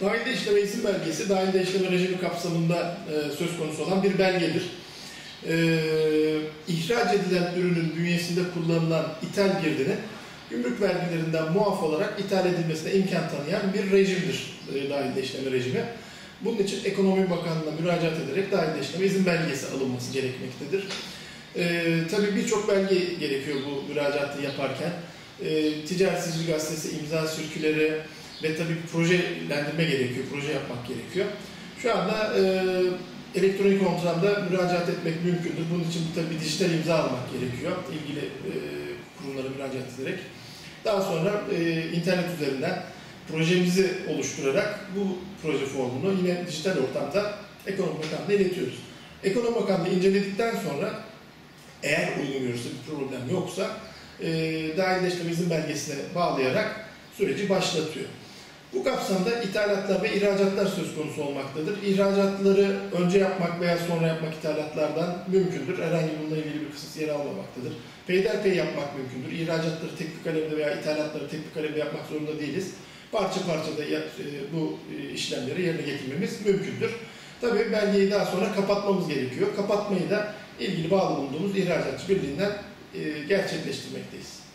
Dahilde işleme izin belgesi, dahilde işleme rejimi kapsamında e, söz konusu olan bir belgedir. E, ihraç edilen ürünün bünyesinde kullanılan ithal girdinin gümrük vergilerinden muaf olarak ithal edilmesine imkan tanıyan bir rejimdir e, dahilde işleme rejimi. Bunun için Ekonomi Bakanlığı'na müracaat ederek dahilde işleme izin belgesi alınması gerekmektedir. E, tabii birçok belge gerekiyor bu müracaatı yaparken. E, Ticaret Sicil Gazetesi imza sürküleri, ve tabii projelendirme gerekiyor, proje yapmak gerekiyor. Şu anda e, elektronik ortamda müracaat etmek mümkündür. Bunun için tabii dijital imza almak gerekiyor ilgili e, kurumlara müracaat ederek. Daha sonra e, internet üzerinden projemizi oluşturarak bu proje formunu yine dijital ortamda Ekonomi Bakanlığı'na iletiyoruz. Ekonomi Bakanlığı inceledikten sonra eğer uygun görürse bir problem yoksa e, dahilleşme izin belgesine bağlayarak süreci başlatıyor. Bu kapsamda ithalatlar ve ihracatlar söz konusu olmaktadır. İhracatları önce yapmak veya sonra yapmak ithalatlardan mümkündür. Herhangi bununla ilgili bir kısıt yer almamaktadır. Peyderpey yapmak mümkündür. İhracatları tek bir kalemde veya ithalatları tek bir kalemde yapmak zorunda değiliz. Parça parça da e, bu e, işlemleri yerine getirmemiz mümkündür. Tabii belgeyi daha sonra kapatmamız gerekiyor. Kapatmayı da ilgili bağlı bulunduğumuz ihracatçı birliğinden e, gerçekleştirmekteyiz.